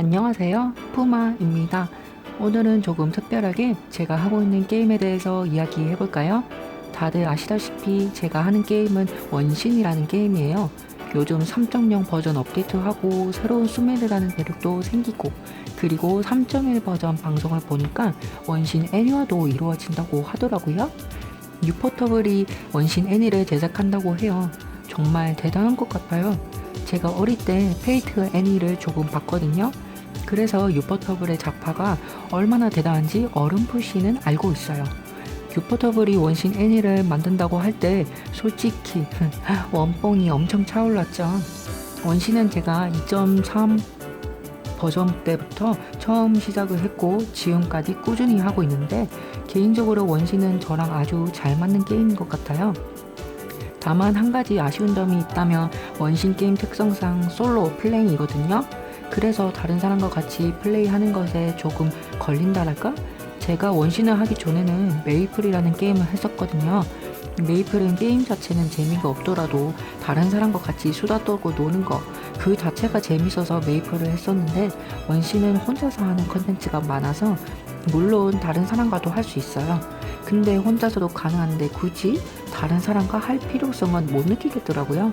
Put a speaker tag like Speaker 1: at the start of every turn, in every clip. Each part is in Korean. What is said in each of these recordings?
Speaker 1: 안녕하세요. 푸마입니다. 오늘은 조금 특별하게 제가 하고 있는 게임에 대해서 이야기해 볼까요? 다들 아시다시피 제가 하는 게임은 원신이라는 게임이에요. 요즘 3.0 버전 업데이트하고 새로운 수메르라는 대륙도 생기고 그리고 3.1 버전 방송을 보니까 원신 애니화도 이루어진다고 하더라고요. 뉴포터블이 원신 애니를 제작한다고 해요. 정말 대단한 것 같아요. 제가 어릴 때 페이트 애니를 조금 봤거든요. 그래서 유퍼터블의 작파가 얼마나 대단한지 어렴풋이는 알고 있어요. 유퍼터블이 원신 애니를 만든다고 할 때 솔직히 원뽕이 엄청 차올랐죠. 원신은 제가 2.3 버전 때부터 처음 시작을 했고 지금까지 꾸준히 하고 있는데 개인적으로 원신은 저랑 아주 잘 맞는 게임인 것 같아요. 다만 한 가지 아쉬운 점이 있다면 원신 게임 특성상 솔로 플레이이거든요. 그래서 다른 사람과 같이 플레이하는 것에 조금 걸린다랄까? 제가 원신을 하기 전에는 메이플이라는 게임을 했었거든요. 메이플은 게임 자체는 재미가 없더라도 다른 사람과 같이 수다 떨고 노는 거 그 자체가 재밌어서 메이플을 했었는데 원신은 혼자서 하는 컨텐츠가 많아서 물론 다른 사람과도 할 수 있어요. 근데 혼자서도 가능한데 굳이 다른 사람과 할 필요성은 못 느끼겠더라고요.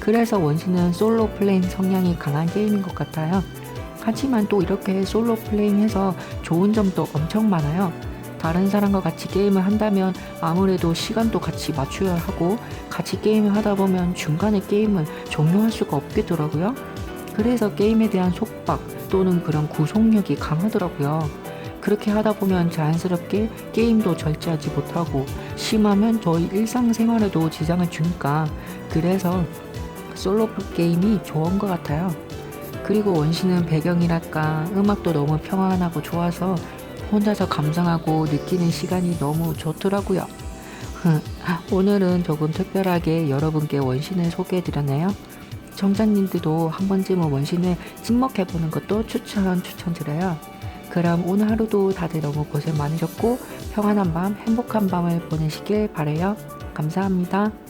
Speaker 1: 그래서 원신은 솔로 플레잉 성향이 강한 게임인 것 같아요. 하지만 또 이렇게 솔로 플레잉 해서 좋은 점도 엄청 많아요. 다른 사람과 같이 게임을 한다면 아무래도 시간도 같이 맞춰야 하고 같이 게임을 하다 보면 중간에 게임을 종료할 수가 없겠더라고요. 그래서 게임에 대한 속박 또는 그런 구속력이 강하더라고요. 그렇게 하다 보면 자연스럽게 게임도 절제하지 못하고 심하면 저희 일상생활에도 지장을 주니까 그래서 솔로 게임이 좋은 것 같아요. 그리고 원신은 배경이랄까 음악도 너무 평안하고 좋아서 혼자서 감상하고 느끼는 시간이 너무 좋더라고요. 오늘은 조금 특별하게 여러분께 원신을 소개해드렸네요. 정장님들도 한 번쯤은 원신을 찍먹해보는 것도 추천 추천드려요. 그럼 오늘 하루도 다들 너무 고생 많으셨고 평안한 밤 행복한 밤을 보내시길 바래요. 감사합니다.